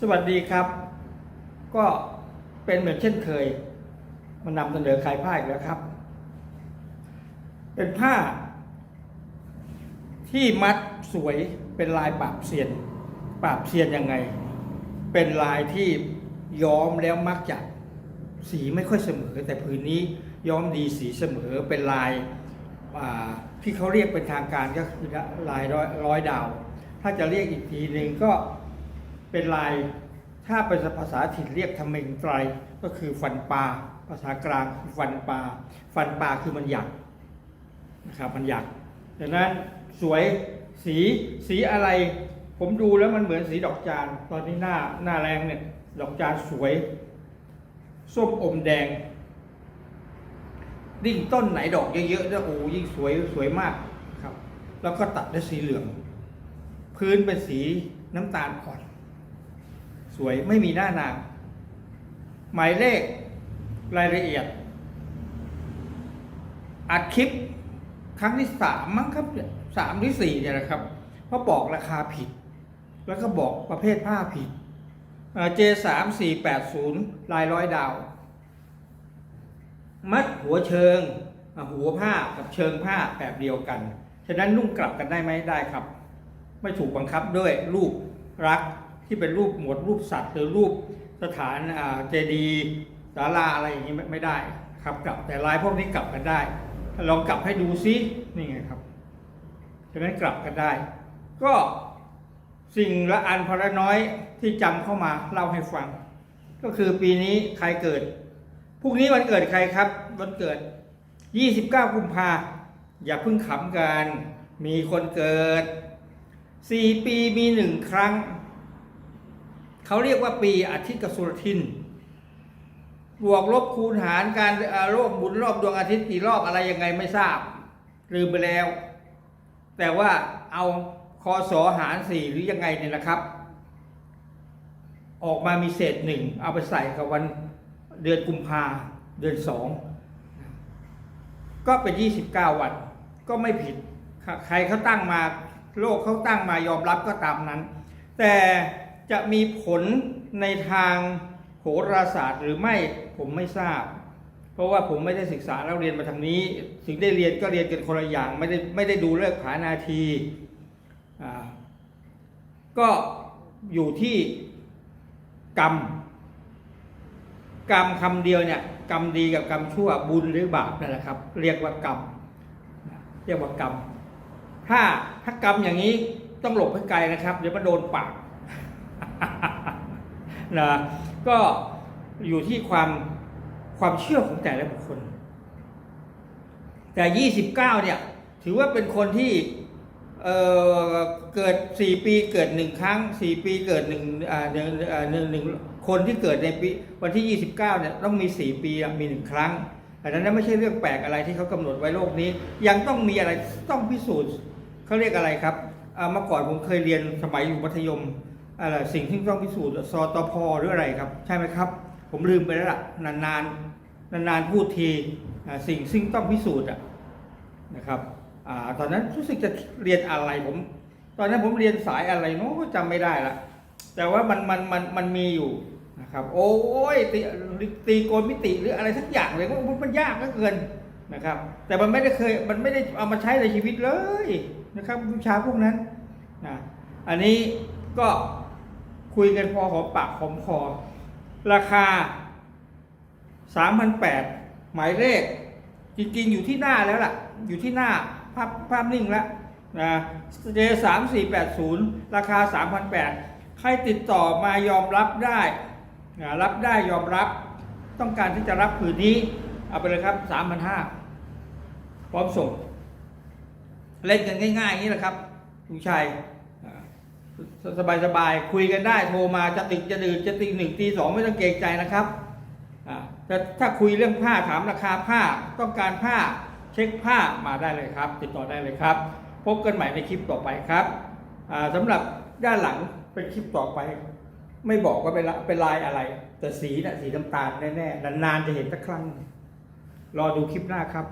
สวัสดีครับ ก็เป็นเหมือนเช่นเคย มานำเสนอขายผ้าอีกแล้วครับ เป็นผ้า ที่มัดสวยเป็นลายปราบเซียนปราบเซียนยังไง เป็นลายที่ย้อมแล้วมักจะสีไม่ค่อยเสมอ แต่ผืนนี้ย้อมดีสีเสมอเป็นลายาที่เขาเรียกเป็นทางการก็คือลายร้อยร้อยดาว ถ้าจะเรียกอีกทีหนึ่งก็ เป็นลายถ้าเป็นภาษาถิ่นเรียกทำเมงไตรก็คือฟันปลาภาษากลางคือฟันปลาฟันปลาคือมันหยักนะครับมันหยักดังนั้นสวยสีสีอะไร ผมดูแล้วมันเหมือนสีดอกจานตอนนี้หน้าหน้าแรงเนี่ยดอกจานสวย ส้มอมแดงดิ่งต้นไหนดอกเยอะๆเนี่ยโอ้ยิ่งสวยสวยมากครับ แล้วก็ตัดด้วยสีเหลือง พื้นเป็นสีน้ำตาลอ่อน สวยไม่มีหน้านางหมายเลขรายละเอียด อัดคลิปครั้งที่สามมั้งครับเนี่ยสามหรือสี่เนี่ยนะครับ เพราะบอกราคาผิด แล้วก็บอกประเภทผ้าผิดเจสามสี่แปดศูนย์ลายร้อยดาว มัดหัวเชิง หัวผ้ากับเชิงผ้าแบบเดียวกัน ฉะนั้นนุ่งกลับกันได้ไหมได้ครับ ไม่ถูกบังคับด้วยรูปรัก ที่เป็นรูปหมวดรูปสัตว์หรือรูปสถานเจดีย์ศาลาอะไรอย่างนี้ไม่ได้ครับกลับแต่ลายพวกนี้กลับกันได้ลองกลับให้ดูซินี่ไงครับฉะนั้นกลับกันได้ ก็สิ่งละอันพอละน้อยที่จำเข้ามาเล่าให้ฟัง ก็คือปีนี้ใครเกิดพรุ่งนี้วันเกิดใครครับวันเกิด 29 กุมภาอย่าเพิ่งขำกัน มีคนเกิดสี่ปีมีหนึ่งครั้ง เขาเรียกว่าปีอาทิตย์กับสุรทิน บวกลบคูณหารการโลกหมุนรอบดวงอาทิตย์กี่รอบอะไรยังไงไม่ทราบ ลืมไปแล้ว แต่ว่าเอาคอสอหารสี่หรือยังไงเนี่ยนะครับ ออกมามีเศษหนึ่งเอาไปใส่กับวันเดือนกุมภาเดือนสองก็เป็น 29 วัน ก็ไม่ผิด ใครเขาตั้งมา โลกเขาตั้งมายอมรับก็ตามนั้น แต่ จะมีผลในทางโหราศาสตร์หรือไม่ผมไม่ทราบ เพราะว่าผมไม่ได้ศึกษาแล้วเรียนมาทางนี้ ถึงได้เรียนก็เรียนกันคนละอย่างไม่ได้ไม่ได้ดูเลิกผานาทีอ่าก็อยู่ที่กรรม กรรมคำเดียวเนี่ยกรรมดีกับกรรมชั่วบุญหรือบาปนั่นแหละครับ เรียกว่ากรรมเรียกว่ากรรม ถ้าถ้ากรรมอย่างนี้ต้องหลบให้ไกลนะครับ เดี๋ยวมันโดนปาก นะก็อยู่ที่ความความเชื่อของแต่ละบุคคล แต่ 29 เนี่ย ถือว่าเป็นคนที่เอ่อเกิด 4 ปีเกิดหนึ่งครั้ง 4 ปีเกิดหนึ่งหนึ่งคนที่เกิดในปีวันที่ 29 เนี่ยต้องมี 4 ปีมีหนึ่งครั้งอันนั้นไม่ใช่เรื่องแปลกอะไรที่เขากำหนดไว้โลกนี้ ยังต้องมีอะไรต้องพิสูจน์เขาเรียกอะไรครับอ่าเมื่อก่อนผมเคยเรียนสมัยอยู่มัธยม อะไรสิ่งที่ต้องพิสูจน์สตพหรืออะไรครับ ใช่ไหมครับ ผมลืมไปแล้วล่ะนานๆนานๆพูดทีสิ่งซึ่งต้องพิสูจน์อะนะครับอตอนนั้นรู้สึกจะเรียนอะไรผม ตอนนั้นผมเรียนสายอะไรเนาะก็จำไม่ได้ละแต่ว่ามันมันมันมันมีอยู่นะครับ โอ้ยตีตีโกณมิติหรืออะไรสักอย่างเลยมันมันยากเหลือเกินนะครับ แต่มันไม่ได้เคยมันไม่ได้เอามาใช้ในชีวิตเลยนะครับวิชาพวกนั้นนะอันนี้ก็ คุยกันพอหอมปากหอมคอ ราคา3,008หมายเลข จริงๆ อยู่ที่หน้าแล้วล่ะ อยู่ที่หน้าภาพภาพนิ่งแล้วนะเจสามสี่แปดศูนย์ราคาสามพันแปดใครติดต่อมายอมรับได้นะรับได้ยอมรับ ต้องการที่จะรับผืนนี้ เอาไปเลยครับสามพันห้าพร้อมส่ง เล่นกันง่ายๆอย่างนี้แหละครับลุงชัย อ่าสบายๆคุยกันได้โทรมาจะติดจะดื่นจะตีหนึ่งตีสองไม่ต้องเกรงใจนะครับอ่าแต่ถ้าคุยเรื่องผ้าถามราคาผ้าต้องการผ้าเช็คผ้ามาได้เลยครับ ติดต่อได้เลยครับ พบกันใหม่ในคลิปต่อไปครับอ่าสำหรับด้านหลังเป็นคลิปต่อไป ไม่บอกว่าเป็นเป็นลายอะไร แต่สีน่ะสีน้ำตาลแน่ๆนานๆจะเห็นสักครั้ง รอดูคลิปหน้าครับ